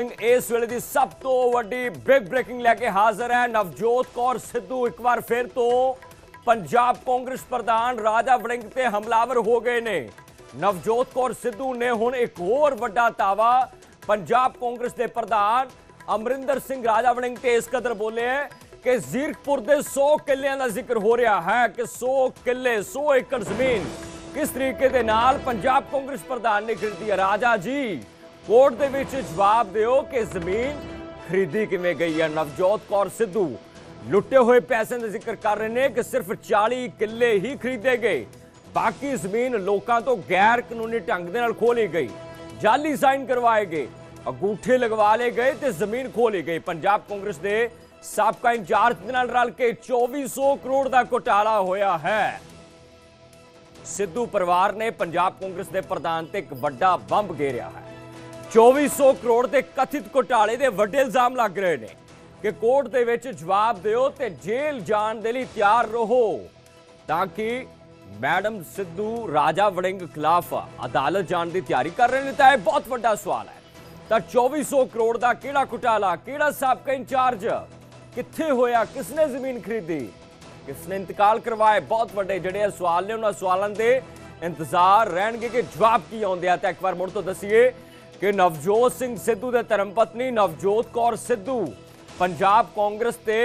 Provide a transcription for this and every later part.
ਇਸ ਵੇਲੇ ਦੀ ਸਭ ਤੋਂ ਵੱਡੀ ਬਿਗ ਬ੍ਰੇਕਿੰਗ ਲੈ ਕੇ ਹਾਜ਼ਰ ਹੈ ਨਵਜੋਤ ਕੌਰ ਸਿੱਧੂ। ਇੱਕ ਵਾਰ ਫਿਰ ਤੋਂ ਪੰਜਾਬ ਕਾਂਗਰਸ ਪ੍ਰਧਾਨ ਰਾਜਾ ਵੜਿੰਗ ਤੇ ਹਮਲਾਵਰ ਹੋ ਗਏ ਨੇ। ਨਵਜੋਤ ਕੌਰ ਸਿੱਧੂ ਨੇ ਹੁਣ ਇੱਕ ਹੋਰ ਵੱਡਾ ਦਾਵਾ ਪੰਜਾਬ ਕਾਂਗਰਸ ਦੇ ਪ੍ਰਧਾਨ ਅਮਰਿੰਦਰ ਸਿੰਘ ਰਾਜਾ ਵੜਿੰਗ ਤੇ ਇਸ ਕਦਰ ਬੋਲੇ ਹੈ ਕਿ ਜ਼ੀਰਕਪੁਰ ਦੇ 100 ਕਿੱਲਿਆਂ ਦਾ ਜ਼ਿਕਰ ਹੋ ਰਿਹਾ ਹੈ ਕਿ 100 ਕਿੱਲੇ 100 ਏਕੜ ਜ਼ਮੀਨ ਕਿਸ ਤਰੀਕੇ ਦੇ ਨਾਲ ਪੰਜਾਬ ਕਾਂਗਰਸ ਪ੍ਰਧਾਨ ਨੇ ਖਰੀਦੀ ਹੈ। ਰਾਜਾ ਜੀ ਕੋਰਟ ਦੇ ਵਿੱਚ ਜਵਾਬ ਦਿਓ ਕਿ ਜ਼ਮੀਨ ਖਰੀਦੀ ਕਿਵੇਂ ਗਈ ਹੈ? ਨਵਜੋਤ ਕੌਰ ਸਿੱਧੂ ਲੁੱਟੇ ਹੋਏ ਪੈਸੇ ਦਾ ਜ਼ਿਕਰ ਕਰ ਰਹੇ ਨੇ ਕਿ ਸਿਰਫ 40 ਕਿੱਲੇ ਹੀ ਖਰੀਦੇ ਗਏ। ਬਾਕੀ ਜ਼ਮੀਨ ਲੋਕਾਂ ਤੋਂ ਗੈਰ ਕਾਨੂੰਨੀ ਢੰਗ ਦੇ ਨਾਲ ਖੋਲੀ ਗਈ। ਜਾਲੀ ਸਾਈਨ ਕਰਵਾਏ ਗਏ। ਅਗੂਠੇ ਲਗਵਾ ਲਏ ਗਏ ਤੇ ਜ਼ਮੀਨ ਖੋਲੀ ਗਈ। ਪੰਜਾਬ ਕਾਂਗਰਸ ਦੇ ਸਾਬਕਾ ਇੰਚਾਰਜ ਦੇ ਨਾਲ ਰਲ ਕੇ 2400 ਕਰੋੜ ਦਾ ਘੁਟਾਲਾ ਹੋਇਆ ਹੈ। ਸਿੱਧੂ ਪਰਿਵਾਰ ਨੇ ਪੰਜਾਬ ਕਾਂਗਰਸ ਦੇ ਪ੍ਰਧਾਨ ਤੇ ਇੱਕ ਵੱਡਾ ਬੰਬ ਘੇਰਿਆ ਹੈ। 2400 ਕਰੋੜ ਦੇ ਕਥਿਤ ਘੁਟਾਲੇ ਦੇ ਵੱਡੇ ਇਲਜ਼ਾਮ ਲੱਗ ਰਹੇ ਨੇ ਕਿ ਕੋਰਟ ਦੇ ਵਿੱਚ ਜਵਾਬ ਦਿਓ ਤੇ ਜੇਲ੍ਹ ਜਾਣ ਦੇ ਲਈ ਤਿਆਰ ਰਹੋ ਤਾਂ ਕਿ ਮੈਡਮ ਸਿੱਧੂ ਰਾਜਾ ਵੜਿੰਗ ਖਿਲਾਫ ਅਦਾਲਤ ਜਾਣ ਦੀ ਤਿਆਰੀ ਕਰ ਰਹੇ ਨੇ ਤਾਂ ਇਹ ਬਹੁਤ ਵੱਡਾ ਸਵਾਲ ਹੈ। ਤਾਂ 2400 ਕਰੋੜ ਦਾ ਕਿਹੜਾ ਘੁਟਾਲਾ, ਕਿਹੜਾ ਸਾਬਕਾ ਇੰਚਾਰਜ, ਕਿੱਥੇ ਹੋਇਆ, ਕਿਸਨੇ ਜ਼ਮੀਨ ਖਰੀਦੀ? ਕਿਸਨੇ ਇੰਤਕਾਲ ਕਰਵਾਏ? ਬਹੁਤ ਵੱਡੇ ਜਿਹੜੇ ਇਹ ਸਵਾਲ ਨੇ, ਉਹਨਾਂ ਸਵਾਲਾਂ ਦੇ ਇੰਤਜ਼ਾਰ ਰਹਿਣਗੇ ਕਿ ਜਵਾਬ ਕੀ ਆਉਂਦੇ ਆ। ਤਾਂ ਇੱਕ ਵਾਰ ਮੁੜ ਤੋਂ ਦਸੀਏ ਕਿ ਨਵਜੋਤ ਸਿੰਘ ਸਿੱਧੂ ਦੇ ਧਰਮ ਪਤਨੀ ਨਵਜੋਤ ਕੌਰ ਸਿੱਧੂ ਪੰਜਾਬ ਕਾਂਗਰਸ ਤੇ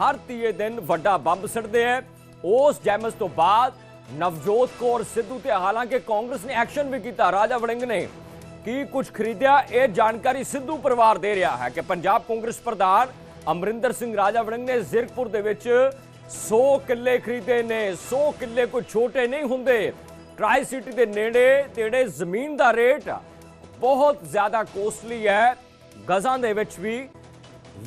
ਹਰ ਤੀਏ ਦਿਨ ਵੱਡਾ ਬੰਬ ਸਿੱਟਦੇ ਆ ਉਸ ਜੈਮਸ ਤੋਂ ਬਾਅਦ ਨਵਜੋਤ ਕੌਰ ਸਿੱਧੂ ਤੇ ਹਾਲਾਂਕਿ ਕਾਂਗਰਸ ਨੇ ਐਕਸ਼ਨ ਵੀ ਕੀਤਾ, ਰਾਜਾ ਵੜਿੰਗ ਨੇ ਕੀ ਕੁਝ ਖਰੀਦਿਆ, ਇਹ ਜਾਣਕਾਰੀ ਸਿੱਧੂ ਪਰਿਵਾਰ ਦੇ ਰਿਹਾ ਹੈ ਕਿ ਪੰਜਾਬ ਕਾਂਗਰਸ ਪ੍ਰਧਾਨ ਅਮਰਿੰਦਰ ਸਿੰਘ, ਰਾਜਾ ਵੜਿੰਗ ਨੇ ਜ਼ਿਰਕਪੁਰ ਦੇ ਵਿੱਚ 100 ਕਿੱਲੇ ਖਰੀਦੇ ਨੇ 100 ਕਿੱਲੇ ਕੋਈ ਛੋਟੇ ਨਹੀਂ ਹੁੰਦੇ। ਟਰਾਈ ਸਿਟੀ ਦੇ ਨੇੜੇ ਤੇੜੇ ਜ਼ਮੀਨ ਦਾ ਰੇਟ ਬਹੁਤ ਜ਼ਿਆਦਾ ਕੋਸਟਲੀ ਹੈ। ਗਜ਼ਾਂ ਦੇ ਵਿੱਚ ਵੀ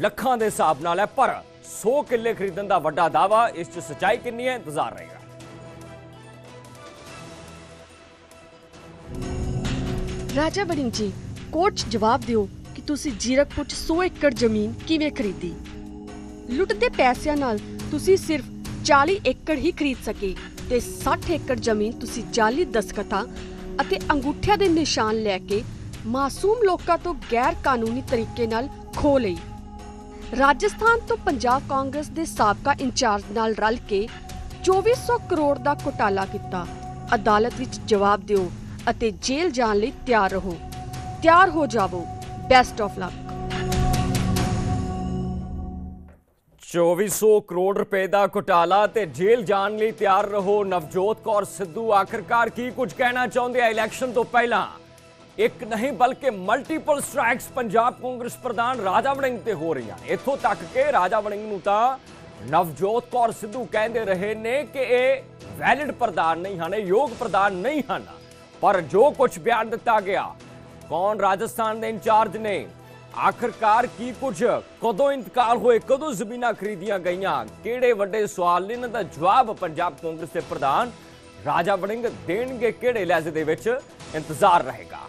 ਲੱਖਾਂ ਦੇ ਹਿਸਾਬ ਨਾਲ ਹੈ, ਪਰ 100 ਕਿੱਲੇ ਖਰੀਦਣ ਦਾ ਵੱਡਾ ਦਾਵਾ ਇਸ 'ਚ ਸੱਚਾਈ ਕਿੰਨੀ ਹੈ, ਇੰਤਜ਼ਾਰ ਰਹੇਗਾ ਰਾਜਾ ਵੜਿੰਗ ਜੀ, ਕੋਰਟ ਜਵਾਬ ਦਿਓ ਕਿ ਤੁਸੀਂ ਜੀਰਕਪੁਰ 'ਚ 100 ਏਕੜ ਜ਼ਮੀਨ ਕਿਵੇਂ ਖਰੀਦੀ? ਲੁੱਟਦੇ ਪੈਸਿਆਂ ਨਾਲ ਤੁਸੀਂ ਸਿਰਫ 40 ਏਕੜ ਹੀ ਖਰੀਦ ਸਕੇ ਤੇ 60 ਏਕੜ ਜ਼ਮੀਨ ਤੁਸੀਂ ਜਾਲੀ ਦਸਖਤਾਂ ਅਤੇ ਅੰਗੂਠਿਆਂ ਦੇ ਨਿਸ਼ਾਨ ਲੈ ਕੇ ਮਾਸੂਮ ਲੋਕਾਂ ਤੋਂ ਗੈਰ ਕਾਨੂੰਨੀ ਤਰੀਕੇ ਨਾਲ ਖੋ ਲਈ। ਰਾਜਸਥਾਨ ਤੋਂ ਪੰਜਾਬ ਕਾਂਗਰਸ ਦੇ ਸਾਬਕਾ ਇੰਚਾਰਜ ਨਾਲ ਰਲ ਕੇ 2400 ਕਰੋੜ ਦਾ ਘੁਟਾਲਾ ਕੀਤਾ। ਅਦਾਲਤ ਵਿੱਚ ਜਵਾਬ ਦਿਓ ਅਤੇ ਜੇਲ੍ਹ ਜਾਣ ਲਈ ਤਿਆਰ ਰਹੋ। ਤਿਆਰ ਹੋ ਜਾਵੋ। ਬੈਸਟ ਆਫ ਲੱਕ 2400 ਕਰੋੜ ਰੁਪਏ ਦਾ ਘੁਟਾਲਾ ਤੇ ਜੇਲ੍ਹ ਜਾਣ ਲਈ ਤਿਆਰ ਰਹੋ ਨਵਜੋਤ ਕੌਰ ਸਿੱਧੂ। ਆਖਰਕਾਰ ਕੀ ਕੁਝ ਕਹਿਣਾ ਚਾਹੁੰਦੇ ਆ ਇਲੈਕਸ਼ਨ ਤੋਂ ਪਹਿਲਾਂ? ਇੱਕ ਨਹੀਂ ਬਲਕਿ ਮਲਟੀਪਲ ਸਟ੍ਰਾਈਕਸ ਪੰਜਾਬ ਕਾਂਗਰਸ ਪ੍ਰਧਾਨ ਰਾਜਾ ਵੜਿੰਗ ਤੇ ਹੋ ਰਹੀਆਂ ਨੇ। ਇੱਥੋਂ ਤੱਕ ਕਿ ਰਾਜਾ ਵੜਿੰਗ ਨੂੰ ਤਾਂ ਨਵਜੋਤ ਕੌਰ ਸਿੱਧੂ ਕਹਿੰਦੇ ਰਹੇ ਨੇ ਕਿ ਇਹ ਵੈਲਿਡ ਪ੍ਰਧਾਨ ਨਹੀਂ ਹਨ, ਇਹ ਯੋਗ ਪ੍ਰਧਾਨ ਨਹੀਂ ਹਨ। ਪਰ ਜੋ ਕੁਝ ਬਿਆਨ ਦਿੱਤਾ ਗਿਆ, ਕੌਣ ਰਾਜਸਥਾਨ ਦੇ ਇੰਚਾਰਜ ਨੇ? ਆਖਰਕਾਰ ਕੀ ਕੁਝ? ਕਦੋਂ ਇੰਤਕਾਲ ਹੋਏ? ਕਦੋਂ ਜ਼ਮੀਨਾਂ ਖਰੀਦੀਆਂ ਗਈਆਂ? ਕਿਹੜੇ ਵੱਡੇ ਸਵਾਲ ਨੇ? ਇਹਨਾਂ ਦਾ ਜਵਾਬ ਪੰਜਾਬ ਕਾਂਗਰਸ ਦੇ ਪ੍ਰਧਾਨ ਰਾਜਾ ਵੜਿੰਗ ਦੇਣਗੇ ਕਿਹੜੇ ਲਹਿਜ਼ੇ ਦੇ ਵਿੱਚ? ਇੰਤਜ਼ਾਰ ਰਹੇਗਾ।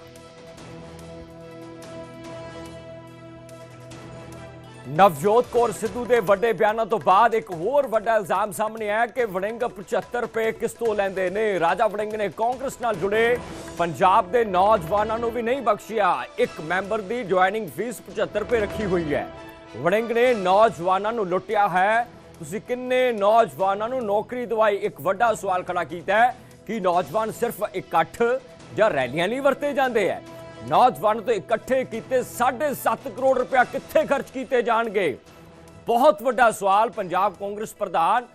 ਨਵਜੋਤ ਕੌਰ ਸਿੱਧੂ ਦੇ ਵੱਡੇ ਬਿਆਨਾਂ ਤੋਂ ਬਾਅਦ ਇੱਕ ਹੋਰ ਵੱਡਾ ਇਲਜ਼ਾਮ ਸਾਹਮਣੇ ਆਇਆ ਕਿ ਵੜਿੰਗ 75 ਰੁਪਏ ਕਿਸ ਤੋਂ ਲੈਂਦੇ ਨੇ। ਰਾਜਾ ਵੜਿੰਗ ਨੇ ਕਾਂਗਰਸ ਨਾਲ ਜੁੜੇ। ਪੰਜਾਬ ਦੇ ਨੌਜਵਾਨਾਂ ਨੂੰ ਵੀ ਨਹੀਂ ਬਖਸ਼ਿਆ। ਇੱਕ ਮੈਂਬਰ ਦੀ ਜੁਆਇਨਿੰਗ ਫੀਸ 75 ਰੁਪਏ ਰੱਖੀ ਹੋਈ ਹੈ। ਵੜਿੰਗ ਨੇ ਨੌਜਵਾਨਾਂ ਨੂੰ ਲੁੱਟਿਆ ਹੈ। ਤੁਸੀਂ ਕਿੰਨੇ ਨੌਜਵਾਨਾਂ ਨੂੰ ਨੌਕਰੀ ਦਵਾਈ? ਇੱਕ ਵੱਡਾ ਸਵਾਲ ਖੜਾ ਕੀਤਾ ਹੈ ਕਿ ਨੌਜਵਾਨ ਸਿਰਫ ਇਕੱਠ ਜਾਂ ਰੈਲੀਆਂ ਲਈ ਵਰਤੇ ਜਾਂਦੇ ਹੈ। ਨੌਜਵਾਨ ਤੋਂ ਇਕੱਠੇ ਕੀਤੇ 7.5 ਕਰੋੜ ਰੁਪਇਆ ਕਿੱਥੇ ਖਰਚ ਕੀਤੇ ਜਾਣਗੇ? ਬਹੁਤ ਵੱਡਾ ਸਵਾਲ ਪੰਜਾਬ ਕਾਂਗਰਸ ਪ੍ਰਧਾਨ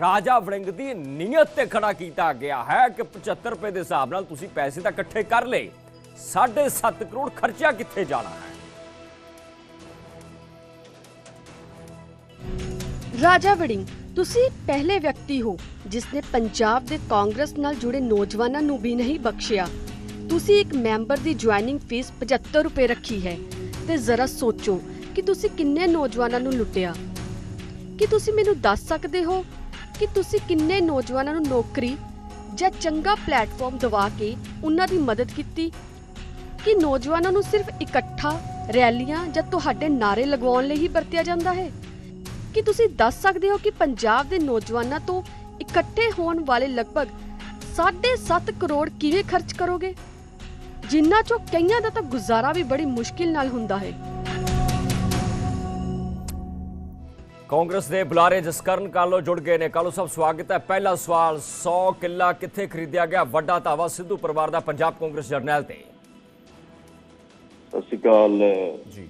ਰਾਜਾ ਵੜਿੰਗ ਦੀ ਨੀਅਤ ਤੇ ਖੜਾ ਕੀਤਾ ਗਿਆ ਹੈ ਕਿ 75 ਰੁਪਏ ਦੇ ਹਿਸਾਬ ਨਾਲ ਤੁਸੀਂ ਪੈਸੇ ਤਾਂ ਇਕੱਠੇ ਕਰ ਲਏ। 7.5 ਕਰੋੜ ਖਰਚਿਆ ਕਿੱਥੇ ਜਾਣਾ ਹੈ? ਰਾਜਾ ਵੜਿੰਗ, ਤੁਸੀਂ ਪਹਿਲੇ ਵਿਅਕਤੀ ਹੋ ਜਿਸ ਨੇ ਪੰਜਾਬ ਦੇ ਕਾਂਗਰਸ ਨਾਲ ਜੁੜੇ ਨੌਜਵਾਨਾਂ ਨੂੰ ਵੀ ਨਹੀਂ ਬਖਸ਼ਿਆ। ਤੁਸੀਂ ਇੱਕ ਮੈਂਬਰ ਦੀ ਜੁਆਇਨਿੰਗ ਫੀਸ 75 ਰੁਪਏ ਰੱਖੀ ਹੈ ਤੇ ਜ਼ਰਾ ਸੋਚੋ ਕਿ ਤੁਸੀਂ ਕਿੰਨੇ ਨੌਜਵਾਨਾਂ ਨੂੰ ਲੁੱਟਿਆ। ਕੀ ਤੁਸੀਂ ਮੈਨੂੰ ਦੱਸ ਸਕਦੇ ਹੋ ਕਿ ਤੁਸੀਂ ਕਿੰਨੇ ਨੌਜਵਾਨਾਂ ਨੂੰ ਨੌਕਰੀ ਜਾਂ ਚੰਗਾ ਪਲੇਟਫਾਰਮ ਦਿਵਾ ਕੇ ਉਹਨਾਂ ਦੀ ਮਦਦ ਕੀਤੀ? ਕਿ ਨੌਜਵਾਨਾਂ ਨੂੰ ਸਿਰਫ ਇਕੱਠਾ ਰੈਲੀਆਂ ਜਾਂ ਤੁਹਾਡੇ ਨਾਰੇ ਲਗਵਾਉਣ ਲਈ ਹੀ ਵਰਤਿਆ ਜਾਂਦਾ ਹੈ? ਕੀ ਤੁਸੀਂ ਦੱਸ ਸਕਦੇ ਹੋ ਕਿ ਪੰਜਾਬ ਦੇ ਨੌਜਵਾਨਾਂ ਤੋਂ ਇਕੱਠੇ ਹੋਣ ਵਾਲੇ ਲਗਭਗ 7.5 ਕਰੋੜ ਕਿਵੇਂ ਖਰਚ ਕਰੋਗੇ? ਜਿਨ੍ਹਾਂ ਚੋਂ ਕਈਆਂ ਦਾ ਤਾਂ ਗੁਜ਼ਾਰਾ ਵੀ ਬੜੀ ਮੁਸ਼ਕਿਲ ਨਾਲ ਹੁੰਦਾ ਹੈ। ਕਾਂਗਰਸ ਦੇ ਬੁਲਾਰੇ ਜਸਕਰਨ ਕਾਲੋ ਜੁੜ ਗਏ ਨੇ। ਕਾਲੋ ਸਾਹਿਬ ਸਵਾਗਤ ਹੈ। ਪਹਿਲਾ ਸਵਾਲ 100 ਕਿੱਲਾ ਕਿੱਥੇ ਖਰੀਦਿਆ ਗਿਆ? ਵੱਡਾ ਦਾਅਵਾ ਸਿੱਧੂ ਪਰਿਵਾਰ ਦਾ ਪੰਜਾਬ ਕਾਂਗਰਸ ਜਰਨੈਲ ਤੇ। ਸਤਿ ਸ਼੍ਰੀ ਅਕਾਲ। ਜੀ।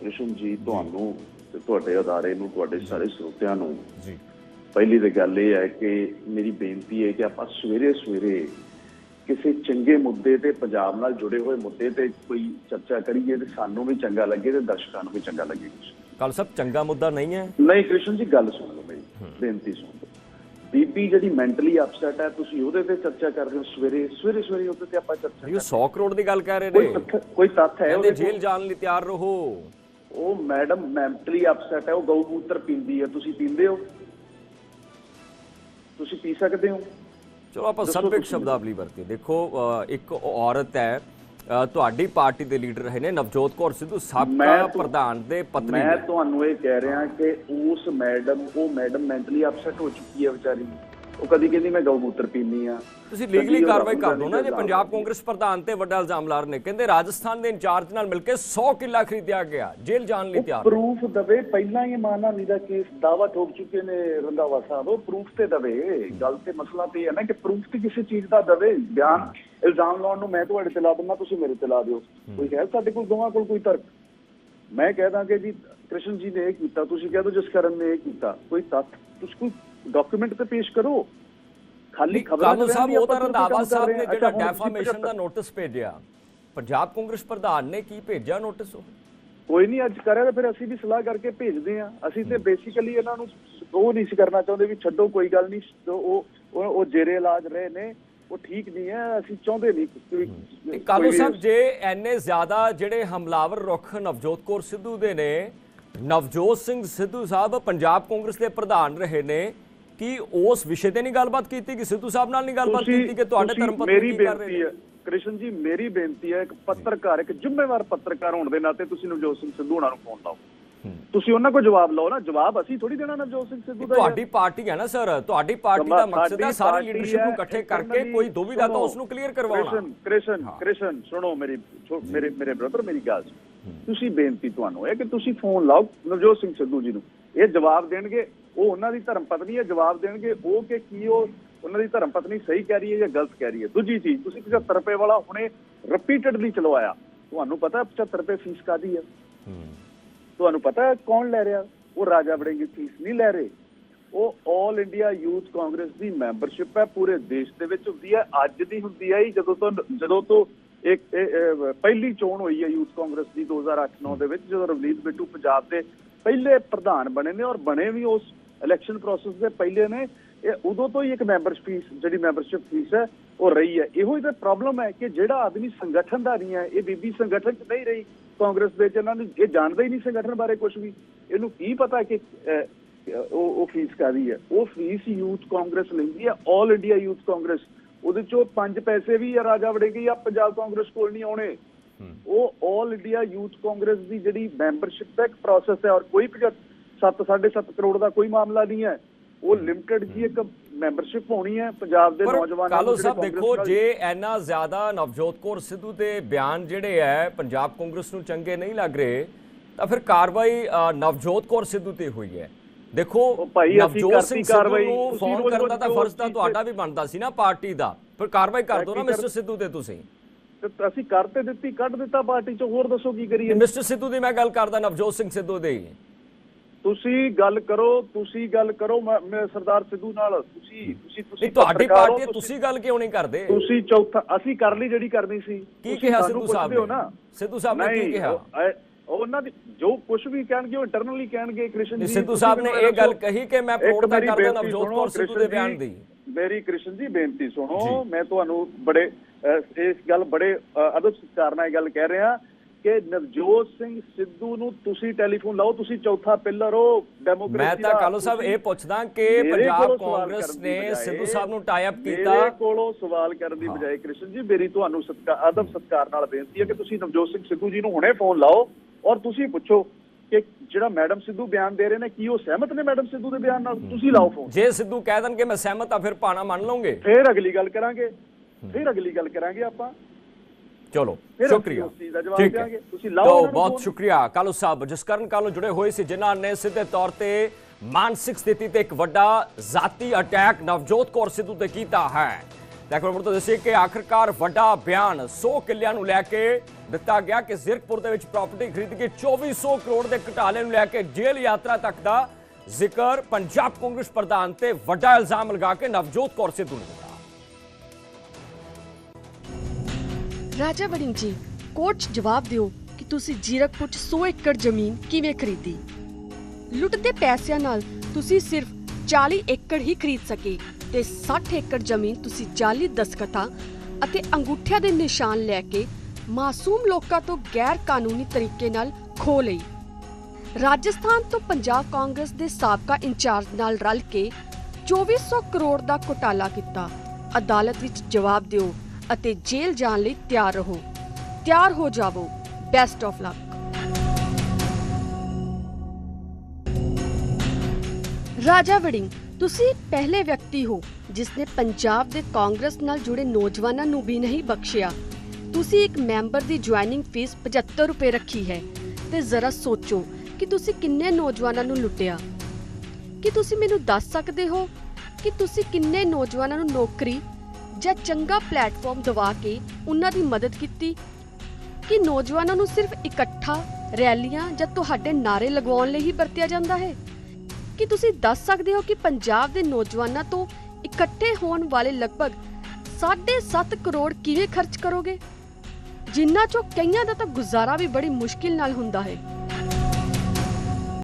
ਕ੍ਰਿਸ਼ਨ ਜੀ ਤੁਹਾਨੂੰ ਤੇ ਤੁਹਾਡੇ ਅਦਾਰੇ ਨੂੰ ਤੁਹਾਡੇ ਸਾਰੇ ਸਰੋਤਿਆਂ ਨੂੰ। ਜੀ। ਪਹਿਲੀ ਤਾਂ ਗੱਲ ਇਹ ਹੈ ਕਿ ਮੇਰੀ ਬੇਨਤੀ ਹੈ ਕਿ ਆਪਾਂ ਸਵੇਰੇ ਸਵੇਰੇ ਕਿਸੇ ਚੰਗੇ ਮੁੱਦੇ ਤੇ ਪੰਜਾਬ ਨਾਲ ਜੁੜੇ ਹੋਏ ਮੁੱਦੇ ਤੇ ਕੋਈ ਚਰਚਾ ਕਰੀਏ ਤੇ ਸਾਨੂੰ ਵੀ ਚੰਗਾ ਲੱਗੇ ਤੇ ਦਰਸ਼ਕਾਂ ਨੂੰ ਵੀ ਚੰਗਾ ਲੱਗੇ। ਕਾਲੋ ਸਾਹਿਬ ਚੰਗਾ ਮੁੱਦਾ ਨਹੀਂ ਹੈ? ਨਹੀਂ ਕ੍ਰਿਸ਼ਨ ਜੀ ਗੱਲ ਸੁਣ ਲਓ ਮੇਰੀ ਬੇਨਤੀ ਸੁਣ ਲਓ। ਬੀਬੀ ਜਿਹੜੀ ਮੈਂਟਲੀ ਅਪਸੈਟ ਹੈ ਤੁਸੀਂ ਉਹਦੇ ਤੇ ਚਰਚਾ ਕਰਦੇ ਹੋ ਸਵੇਰੇ ਸਵੇਰੇ ਸਵੇਰੇ ਉਹਦੇ ਤੇ ਆਪਾਂ ਚਰਚਾ ਇਹ 100 ਕਰੋੜ ਦੀ ਗੱਲ ਕਹਿ ਰਹੇ ਨੇ। ਕੋਈ ਤੱਥ ਹੈ ਉਹਦੇ? ਜੇਲ੍ਹ ਜਾਣ ਲਈ ਤਿਆਰ ਰਹੋ। ਉਹ ਮੈਡਮ ਮੈਂਟਲੀ ਅਪਸੈਟ ਹੈ ਉਹ ਗਊ ਮੂਤਰ ਪੀਂਦੀ ਹੈ ਤੁਸੀਂ ਪੀਂਦੇ ਹੋ? ਤੁਸੀਂ ਪੀ ਸਕਦੇ ਹੋ? ਚਲੋ ਆਪਾਂ ਦੱਸੋ ਸਭ ਇੱਕ ਤੁਸੀਂ। ਸ਼ਬਦਾਵਲੀ ਵਰਤੀ ਦੇਖੋ ਇੱਕ ਔਰਤ ਹੈ ਤੁਹਾਡੀ ਪਾਰਟੀ ਦੇ ਲੀਡਰ ਰਹੇ ਨੇ ਨਵਜੋਤ ਕੌਰ ਸਿੱਧੂ ਸਾਬਕਾ ਪ੍ਰਧਾਨ ਦੇ ਪਤਨੀ ਮੈਂ। ਤੁਹਾਨੂੰ ਇਹ ਕਹਿ ਰਿਹਾ ਕਿ ਉਸ ਮੈਡਮ ਉਹ ਮੈਡਮ ਮੈਂਟਲੀ ਅਪਸੈਟ ਹੋ ਚੁੱਕੀ ਹੈ ਵਿਚਾਰੀ ਉਹ ਕਦੀ ਕਹਿੰਦੀ ਮੈਂ ਗਊ ਮੂਤਰ ਪੀਂਦੀ ਆ ਤੁਸੀਂ ਲੀਗਲੀ ਕਾਰਵਾਈ ਕਰ ਦਿਓ ਨਾ ਜੇ ਪੰਜਾਬ ਕਾਂਗਰਸ ਪ੍ਰਧਾਨ ਤੇ ਵੱਡਾ ਇਲਜ਼ਾਮ ਲਾ ਰਹੇ ਨੇ। ਕਹਿੰਦੇ ਰਾਜਸਥਾਨ ਦੇ ਇੰਚਾਰਜ ਨਾਲ ਮਿਲ ਕੇ 100 ਕਿੱਲਾ ਖਰੀਦਿਆ ਗਿਆ। ਜੇਲ੍ਹ ਜਾਣ ਲਈ ਤਿਆਰ ਪ੍ਰੂਫ ਦਵੇ ਪਹਿਲਾਂ ਹੀ ਮਾਨਾਨੀ ਦਾ ਕੇਸ ਦਾਵਾ ਠੋਕ ਚੁੱਕੇ ਨੇ ਰੰਧਾਵਾ ਸਾਹਿਬ। ਉਹ ਪ੍ਰੂਫ ਤੇ ਦਵੇ। ਗੱਲ ਤੇ ਮਸਲਾ ਤੇ ਹੈ ਨਾ ਕਿ ਪ੍ਰੂਫ ਤੇ ਕਿਸੇ ਚੀਜ਼ ਦਾ ਦਵੇ। ਬਿਆਨ ਇਲਜ਼ਾਮ ਲਾਉਣ ਨੂੰ ਮੈਂ ਤੁਹਾਡੇ ਤੇ ਲਾ ਦਿੰਦਾ ਤੁਸੀਂ ਮੇਰੇ ਤੇ ਲਾ ਦਿਓ। ਕੋਈ ਹੈ ਸਾਡੇ ਕੋਲ ਦੋਵਾਂ ਕੋਲ ਕੋਈ ਤਰਕ। ਮੈਂ ਕਹਿ ਦਾਂ ਕਿ ਜੀ ਕ੍ਰਿਸ਼ਨ ਜੀ ਨੇ ਇਹ ਕੀਤਾ ਤੁਸੀਂ ਕਹਿ ਦਿਓ ਜਸਕਰਨ ਨੇ ਇਹ ਕੀਤਾ। ਕੋਈ ਤੱਥ ਤੁਸੀਂ ਕੋਈ ਡਾਕੂਮੈਂਟ ਤੇ ਪੇਸ਼ ਕਰੋ। ਖਾਲੀ ਖਬਰਾਂ ਕਾਲੂ ਸਾਹਿਬ ਉਹ ਤਾਂ ਰੰਧਾਵਾ ਸਾਹਿਬ ਨੇ ਜਿਹੜਾ ਡੈਫਾਮੇਸ਼ਨ ਦਾ ਨੋਟਿਸ ਭੇਜਿਆ ਪੰਜਾਬ ਕਾਂਗਰਸ ਪ੍ਰਧਾਨ ਨੇ ਕੀ ਭੇਜਿਆ ਨੋਟਿਸ ਉਹ? ਕੋਈ ਨਹੀਂ ਅੱਜ ਕਰਿਆ ਤਾਂ ਫਿਰ ਅਸੀਂ ਵੀ ਸਲਾਹ ਕਰਕੇ ਭੇਜਦੇ ਆ ਅਸੀਂ ਤੇ ਬੇਸਿਕਲੀ ਇਹਨਾਂ ਨੂੰ ਉਹ ਨਹੀਂ ਸੀ ਕਰਨਾ ਚਾਹੁੰਦੇ ਵੀ ਛੱਡੋ ਕੋਈ ਗੱਲ ਨਹੀਂ ਉਹ ਉਹ ਜੇਰੇ ਇਲਾਜ ਰਹੇ ਨੇ ਉਹ ਠੀਕ ਨਹੀਂ ਹੈ ਅਸੀਂ ਚਾਹੁੰਦੇ ਨਹੀਂ ਕਾਲੂ ਸਾਹਿਬ ਜੇ ਐਨੇ ਜ਼ਿਆਦਾ ਜਿਹੜੇ ਹਮਲਾਵਰ ਰੁੱਖ ਨਵਜੋਤ ਕੌਰ ਸਿੱਧੂ ਦੇ ਨੇ ਨਵਜੋਤ ਸਿੰਘ ਸਿੱਧੂ ਸਾਹਿਬ ਪੰਜਾਬ ਕਾਂਗਰਸ ਦੇ ਪ੍ਰਧਾਨ ਰਹੇ ਨੇ ਕੀ ਉਸ ਵਿਸ਼ੇ ਤੇ ਨਹੀਂ ਗੱਲਬਾਤ ਕੀਤੀ ਕਿ ਸਿੱਧੂ ਸਾਹਿਬ ਨਾਲ ਨਹੀਂ ਗੱਲਬਾਤ ਕੀਤੀ ਕਿ ਤੁਹਾਡੇ ਧਰਮ ਪਤਨੀ ਕੀ ਕਰ ਰਹੇ ਬੇਨਤੀ ਨੇ? ਕ੍ਰਿਸ਼ਨ ਜੀ ਮੇਰੀ ਬੇਨਤੀ ਹੈ ਇੱਕ ਪੱਤਰਕਾਰ ਇੱਕ ਜ਼ਿੰਮੇਵਾਰ ਪੱਤਰਕਾਰ ਹੋਣ ਦੇ ਨਾਤੇ ਤੁਸੀਂ ਨਵਜੋਤ ਸਿੰਘ ਸਿੱਧੂ ਹੋਣਾ ਨੂੰ ਫੋਨ ਲਾਓ। ਤੁਸੀਂ ਉਹਨਾਂ ਕੋਲ ਜਵਾਬ ਲਓ ਨਾ। ਜਵਾਬ ਅਸੀਂ ਥੋੜੀ ਦੇਣਾ ਨਵਜੋਤ ਸਿੰਘ ਸਿੱਧੂ ਦਾ ਤੁਹਾਡੀ ਪਾਰਟੀ ਹੈ ਨਾ ਸਰ। ਤੁਹਾਡੀ ਪਾਰਟੀ ਦਾ ਮਕਸਦ ਹੈ ਸਾਰੀ ਲੀਡਰਸ਼ਿਪ ਨੂੰ ਇਕੱਠੇ ਇੱਕ ਕਰਕੇ ਕੋਈ ਦੁਵਿਧਾ ਤਾਂ ਉਸ ਨੂੰ ਕਲੀਅਰ ਕਰਵਾਉਣਾ। ਕ੍ਰਿਸ਼ਨ ਕ੍ਰਿਸ਼ਨ ਕ੍ਰਿਸ਼ਨ ਸੁਣੋ ਮੇਰੀ ਮੇਰੇ ਮੇਰੇ ਬ੍ਰਦਰ ਮੇਰੀ ਗੱਲ। ਤੁਸੀਂ ਬੇਨਤੀ ਤੁਹਾਨੂੰ ਹੈ ਕਿ ਤੁਸੀਂ ਫੋਨ ਲਾਓ ਨਵਜੋਤ ਸਿੰਘ ਸਿੱਧੂ ਜੀ ਨੂੰ। ਇਹ ਜਵਾਬ ਦੇਣਗੇ। ਉਹ ਉਹਨਾਂ ਦੀ ਧਰਮ ਪਤਨੀ ਹੈ, ਜਵਾਬ ਦੇਣਗੇ ਉਹ ਕਿ ਕੀ ਉਹ ਉਹਨਾਂ ਦੀ ਧਰਮ ਪਤਨੀ ਸਹੀ ਕਹਿ ਰਹੀ ਹੈ ਜਾਂ ਗਲਤ ਕਹਿ ਰਹੀ ਹੈ। ਦੂਜੀ ਚੀਜ਼, ਤੁਸੀਂ 75 ਰੁਪਏ ਵਾਲਾ ਹੁਣੇ ਰਿਪੀਟਡਲੀ ਚਲਵਾਇਆ। ਤੁਹਾਨੂੰ ਪਤਾ ਹੈ 75 ਰੁਪਏ ਫੀਸ ਕਾਦੀ ਹੈ? ਤੁਹਾਨੂੰ ਪਤਾ ਕੌਣ ਲੈ ਰਿਹਾ? ਉਹ ਰਾਜਾ ਵੜਿੰਗੀ ਫੀਸ ਨਹੀਂ ਲੈ ਰਹੇ। ਉਹ 올 ਇੰਡੀਆ ਯੂਥ ਕਾਂਗਰਸ ਦੀ ਮੈਂਬਰਸ਼ਿਪ ਹੈ, ਪੂਰੇ ਦੇਸ਼ ਦੇ ਵਿੱਚ ਹੁੰਦੀ ਹੈ, ਅੱਜ ਦੀ ਹੁੰਦੀ ਹੈ ਜਦੋਂ ਤੋਂ ਜਦੋਂ ਤੋਂ ਇੱਕ ਪਹਿਲੀ ਚੋਣ ਹੋਈ ਹੈ ਯੂਥ ਕਾਂਗਰਸ ਦੀ 2008-9 ਦੇ ਵਿੱਚ, ਜਦੋਂ ਰਵਨੀਤ ਬਿੱਟੂ ਪੰਜਾਬ ਦੇ ਪਹਿਲੇ ਪ੍ਰਧਾਨ ਬਣੇ ਨੇ ਔਰ ਬਣੇ ਵੀ ਉਸ ਇਲੈਕਸ਼ਨ ਪ੍ਰੋਸੈਸ ਦੇ ਪਹਿਲੇ ਨੇ ਇਹ ਉਦੋਂ ਤੋਂ ਹੀ ਇੱਕ ਮੈਂਬਰਸ਼ਿਪ ਫੀਸ ਜਿਹੜੀ ਮੈਂਬਰਸ਼ਿਪ ਫੀਸ ਹੈ ਉਹ ਰਹੀ ਹੈ। ਇਹੋ ਹੀ ਤਾਂ ਪ੍ਰੋਬਲਮ ਹੈ ਕਿ ਜਿਹੜਾ ਆਦਮੀ ਸੰਗਠਨ ਦਾ ਨਹੀਂ ਹੈ ਇਹ ਬੀਬੀ ਸੰਗਠਨ 'ਚ ਨਹੀਂ ਰਹੀ। ਕਾਂਗਰਸ ਦੇ ਵਿੱਚ ਇਹਨਾਂ ਨੂੰ ਇਹ ਜਾਣਦਾ ਹੀ ਨਹੀਂ ਸੰਗਠਨ ਬਾਰੇ ਕੁਝ ਵੀ। ਇਹਨੂੰ ਕੀ ਪਤਾ ਕਿ ਉਹ ਉਹ ਫੀਸ ਕਾਦੀ ਹੈ? ਉਹ ਫੀਸ ਯੂਥ ਕਾਂਗਰਸ ਲੈਂਦੀ ਹੈ 올 ਇੰਡੀਆ ਯੂਥ ਕਾਂਗਰਸ। ਉਹਦੇ ਚੋਂ 5 ਪੈਸੇ ਵੀ ਆ ਰਾਜਾ ਵੜੇਗੀ ਜਾਂ ਪੰਜਾਬ ਕਾਂਗਰਸ ਕੋਲ ਨਹੀਂ ਆਉਣੇ। ਉਹ 올 ਇੰਡੀਆ ਯੂਥ ਕਾਂਗਰਸ ਦੀ ਜਿਹੜੀ ਮੈਂਬਰਸ਼ਿਪ ਦਾ ਇੱਕ ਪ੍ਰੋਸੈਸ ਹੈ ਔਰ ਕੋਈ 7 7.5 ਕਰੋੜ ਦਾ ਕੋਈ ਮਾਮਲਾ ਨਹੀਂ ਹੈ। ਉਹ ਲਿਮਟਿਡ ਜੀ ਇੱਕ ਮੈਂਬਰਸ਼ਿਪ ਹੋਣੀ ਹੈ ਪੰਜਾਬ ਦੇ ਨੌਜਵਾਨਾਂ ਕਾਲੋ ਨੂੰ ਸਾਹਿਬ ਦੇਖੋ ਜੇ ਇੰਨਾ ਜ਼ਿਆਦਾ ਨਵਜੋਤ ਕੌਰ ਸਿੱਧੂ ਦੇ ਬਿਆਨ ਜਿਹੜੇ ਹੈ ਪੰਜਾਬ ਕਾਂਗਰਸ ਨੂੰ ਚੰਗੇ ਨਹੀਂ ਲੱਗ ਰਹੇ ਤਾਂ ਫਿਰ ਕਾਰਵਾਈ ਨਵਜੋਤ ਕੌਰ ਸਿੱਧੂ ਤੇ ਹੋਈ ਹੈ। ਦੇਖੋ ਉਹ ਭਾਈ ਅਸੀਂ ਨਵਜੋਤ ਕਰਤੀ ਸਿੰਘ ਕਾਰਵਾਈ, ਨੂੰ ਫੋਨ ਕਰਨ ਦਾ ਤਾਂ ਰੋਜ਼ ਫਰਜ਼ ਤਾਂ ਤੁਹਾਡਾ ਵੀ ਬਣਦਾ ਸੀ ਨਾ ਪਾਰਟੀ ਦਾ। ਫਿਰ ਕਾਰਵਾਈ ਕਰ ਦਿਓ ਨਾ ਮਿਸਟਰ ਸਿੱਧੂ ਤੇ ਤੁਸੀਂ। ਅਸੀਂ ਕਰ ਤੇ ਦਿੱਤੀ ਕੱਢ ਦਿੱਤਾ ਪਾਰਟੀ ਚੋਂ ਹੋਰ ਦੱਸੋ ਕੀ ਕਰੀਏ? ਮਿਸਟਰ ਸਿੱਧੂ ਦੀ ਮੈਂ ਗੱਲ ਕਰਦਾ ਨਵਜੋਤ ਸਿੰਘ ਸਿੱਧੂ ਦੀ। ਤੁਸੀਂ ਗੱਲ ਕਰੋ ਤੁਸੀਂ ਗੱਲ ਕਰੋ ਮੈਂ ਸਰਦਾਰ ਸਿੱਧੂ ਨਾਲ ਤੁਸੀਂ ਤੁਸੀਂ ਤੁਸੀਂ ਤੁਹਾਡੀ ਪਾਰਟੀ ਤੁਸੀਂ ਗੱਲ ਕਿਉਂ ਨਹੀਂ ਕਰਦੇ? ਤੁਸੀਂ ਚੌਥਾ ਅਸੀਂ ਕਰ ਲਈ ਜਿਹੜੀ ਕਰਨੀ ਸੀ। ਕੀ ਕਿਹਾ ਸਿੱਧੂ ਸਾਹਿਬ ਨੇ? ਸਿੱਧੂ ਸਾਹਿਬ ਨੇ ਕੀ ਕਿਹਾ? ਉਹਨਾਂ ਦੀ ਜੋ ਕੁਝ ਵੀ ਕਹਿਣਗੇ ਉਹ ਇੰਟਰਨਲੀ ਕਹਿਣਗੇ ਕ੍ਰਿਸ਼ਨ ਜੀ ਸਿੱਧੂ ਸਾਹਿਬ ਨੇ ਇਹ ਗੱਲ। ਕਹੀ ਕਿ ਮੈਂ ਪ੍ਰੋੜਤਾ ਕਰਦਾ ਨਵਜੋਤ ਕੌਰ ਸਿੱਧੂ ਦੇ ਬਿਆਨ ਦੀ। ਮੇਰੀ ਕ੍ਰਿਸ਼ਨ ਜੀ ਬੇਨਤੀ ਸੁਣੋ ਮੈਂ ਤੁਹਾਨੂੰ ਬੜੇ ਇਸ ਗੱਲ ਬੜੇ ਅਦਬ ਸਤਿਕਾਰ ਨਾਲ ਇਹ ਗੱਲ ਕਹਿ ਰਿਹਾ। ਕਿ ਨਵਜੋਤ ਸਿੰਘ ਸਿੱਧੂ ਨੂੰ ਤੁਸੀਂ ਟੈਲੀਫੋਨ ਲਾਓ ਤੁਸੀਂ ਚੌਥਾ ਪਿੱਲਰ ਹੋ ਡੈਮੋਕ੍ਰੇਸੀ ਮੈਂ ਤਾਂ ਕਾਲੋ ਸਾਹਿਬ ਇਹ ਪੁੱਛਦਾ ਕਿ ਮੇਰੇ ਪੰਜਾਬ ਕਾਂਗਰਸ ਨੇ ਸਿੱਧੂ ਸਾਹਿਬ ਨੂੰ ਟਾਈ ਅਪ ਮੇਰੇ ਕੀਤਾ ਕੋਲੋਂ ਸਵਾਲ ਕਰਨ ਦੀ ਬਜਾਏ ਕ੍ਰਿਸ਼ਨ ਜੀ ਮੇਰੀ ਤੁਹਾਨੂੰ ਸਤਿਕਾਰ ਅਦਬ ਸਤਿਕਾਰ ਨਾਲ ਬੇਨਤੀ ਹੈ ਕਿ ਤੁਸੀਂ ਨਵਜੋਤ ਸਿੰਘ ਸਿੱਧੂ ਜੀ ਨੂੰ ਹੁਣੇ ਫੋਨ ਲਾਓ ਔਰ ਤੁਸੀਂ ਪੁੱਛੋ ਕਿ ਜਿਹੜਾ ਮੈਡਮ ਸਿੱਧੂ ਬਿਆਨ ਦੇ ਰਹੇ ਨੇ ਕੀ ਉਹ ਸਹਿਮਤ ਨੇ ਮੈਡਮ ਸਿੱਧੂ ਦੇ ਬਿਆਨ ਨਾਲ? ਤੁਸੀਂ ਲਾਓ ਫੋਨ ਜੇ ਸਿੱਧੂ ਕਹਿ ਦੇਣ ਕਿ ਮੈਂ ਸਹਿਮਤ ਆ ਫਿਰ ਪਾਣਾ ਮੰਨ ਲਓਗੇ? ਫੇਰ ਅਗਲੀ ਗੱਲ ਕਰਾਂਗੇ। ਫੇਰ ਅਗਲੀ ਗੱਲ ਕਰਾਂਗੇ ਆਪਾਂ। ਚਲੋ ਸ਼ੁਕਰੀਆ। ਠੀਕ ਹੈ। ਦਿਆਂਗੇ। ਤੁਸੀਂ ਲਾਓ ਤੋ ਬਹੁਤ। ਸ਼ੁਕਰੀਆ। ਕਾਲੂ ਸਾਹਿਬ ਜਿਸ ਕਰਨ ਕਾਲੂ ਜੁੜੇ ਹੋਏ ਸੀ ਜਿਨ੍ਹਾਂ ਨੇ ਸਿੱਧੇ ਤੌਰ ਤੇ ਮਾਨਸਿਕ ਸਥਿਤੀ ਤੇ ਇੱਕ ਵੱਡਾ ਜ਼ਾਤੀ ਅਟੈਕ ਨਵਜੋਤ ਕੌਰ ਸਿੱਧੂ ਤੇ ਕੀਤਾ ਹੈ। ਦੇਖੋ ਤੋਂ ਦੱਸਿਆ ਕਿ ਆਖਰਕਾਰ ਵੱਡਾ ਬਿਆਨ 100 ਕਿੱਲਿਆਂ ਨੂੰ ਲੈ ਕੇ ਦਿੱਤਾ ਗਿਆ ਕਿ ਜ਼ਿਰਕਪੁਰ ਦੇ ਵਿੱਚ ਪ੍ਰਾਪਰਟੀ ਖਰੀਦ ਕੇ 2400 ਕਰੋੜ ਦੇ ਘਟਾਲੇ ਨੂੰ ਲੈ ਕੇ ਜੇਲ੍ਹ ਯਾਤਰਾ ਤੱਕ ਦਾ ਜ਼ਿਕਰ ਪੰਜਾਬ ਕਾਂਗਰਸ ਪ੍ਰਧਾਨ ਤੇ ਵੱਡਾ ਇਲਜ਼ਾਮ ਲਗਾ ਕੇ ਨਵਜੋਤ ਕੌਰ ਸਿੱਧੂ ਨੇ ਰਾਜਾ ਵੜਿੰਗ ਜੀ, ਕੋਰਟ 'ਚ ਜਵਾਬ ਦਿਓ ਕਿ ਤੁਸੀਂ ਜੀਰਕਪੁਰ 'ਚ 100 ਏਕੜ ਜ਼ਮੀਨ ਕਿਵੇਂ ਖਰੀਦੀ? ਲੁੱਟਦੇ ਪੈਸਿਆਂ ਨਾਲ ਤੁਸੀਂ ਸਿਰਫ 40 ਏਕੜ ਹੀ ਖਰੀਦ ਸਕੇ ਤੇ 60 ਏਕੜ ਜ਼ਮੀਨ ਤੁਸੀਂ ਜਾਲੀ ਦਸਖਤਾਂ ਅਤੇ ਅੰਗੂਠਿਆਂ ਦੇ ਨਿਸ਼ਾਨ ਲੈ ਕੇ ਮਾਸੂਮ ਲੋਕਾਂ ਤੋਂ ਗੈਰ ਕਾਨੂੰਨੀ ਤਰੀਕੇ ਨਾਲ ਖੋ ਲਈ। ਰਾਜਸਥਾਨ ਤੋਂ ਪੰਜਾਬ ਕਾਂਗਰਸ ਦੇ ਸਾਬਕਾ ਇੰਚਾਰਜ ਨਾਲ ਰਲ ਕੇ 2400 ਕਰੋੜ ਦਾ ਘੁਟਾਲਾ ਕੀਤਾ। ਅਦਾਲਤ ਵਿੱਚ ਜਵਾਬ ਦਿਓ ਅਤੇ ਜੇਲ੍ਹ ਜਾਣ ਲਈ ਤਿਆਰ ਰਹੋ। ਤਿਆਰ ਹੋ ਜਾਵੋ। ਬੈਸਟ ਆਫ ਲੱਕ ਰਾਜਾ ਵੜਿੰਗ, ਤੁਸੀਂ ਪਹਿਲੇ ਵਿਅਕਤੀ ਹੋ ਜਿਸ ਨੇ ਪੰਜਾਬ ਦੇ ਕਾਂਗਰਸ ਨਾਲ ਜੁੜੇ ਨੌਜਵਾਨਾਂ ਨੂੰ ਵੀ ਨਹੀਂ ਬਖਸ਼ਿਆ। ਤੁਸੀਂ ਇੱਕ ਮੈਂਬਰ ਦੀ ਜੁਆਇਨਿੰਗ ਫੀਸ 75 ਰੁਪਏ ਰੱਖੀ ਹੈ ਤੇ ਜ਼ਰਾ ਸੋਚੋ ਕਿ ਤੁਸੀਂ ਕਿੰਨੇ ਨੌਜਵਾਨਾਂ ਨੂੰ ਲੁੱਟਿਆ। ਕੀ ਤੁਸੀਂ ਮੈਨੂੰ ਦੱਸ ਸਕਦੇ ਹੋ ਕਿ ਤੁਸੀਂ ਕਿੰਨੇ ਨੌਜਵਾਨਾਂ ਨੂੰ ਨੌਕਰੀ ਜਾਂ ਚੰਗਾ ਪਲੇਟਫਾਰਮ ਦਿਵਾ ਕੇ ਉਹਨਾਂ ਦੀ ਮਦਦ ਕੀਤੀ? ਕਿ ਨੌਜਵਾਨਾਂ ਨੂੰ ਸਿਰਫ ਇਕੱਠਾ ਰੈਲੀਆਂ ਜਾਂ ਤੁਹਾਡੇ ਨਾਰੇ ਲਗਵਾਉਣ ਲਈ ਹੀ ਵਰਤਿਆ ਜਾਂਦਾ ਹੈ? ਕੀ ਤੁਸੀਂ ਦੱਸ ਸਕਦੇ ਹੋ ਕਿ ਪੰਜਾਬ ਦੇ ਨੌਜਵਾਨਾਂ ਤੋਂ ਇਕੱਠੇ ਹੋਣ ਵਾਲੇ ਲਗਭਗ 7.5 ਕਰੋੜ ਕਿਵੇਂ ਖਰਚ ਕਰੋਗੇ? ਜਿਨ੍ਹਾਂ ਚੋਂ ਕਈਆਂ ਦਾ ਤਾਂ ਗੁਜ਼ਾਰਾ ਵੀ ਬੜੀ ਮੁਸ਼ਕਿਲ ਨਾਲ ਹੁੰਦਾ ਹੈ।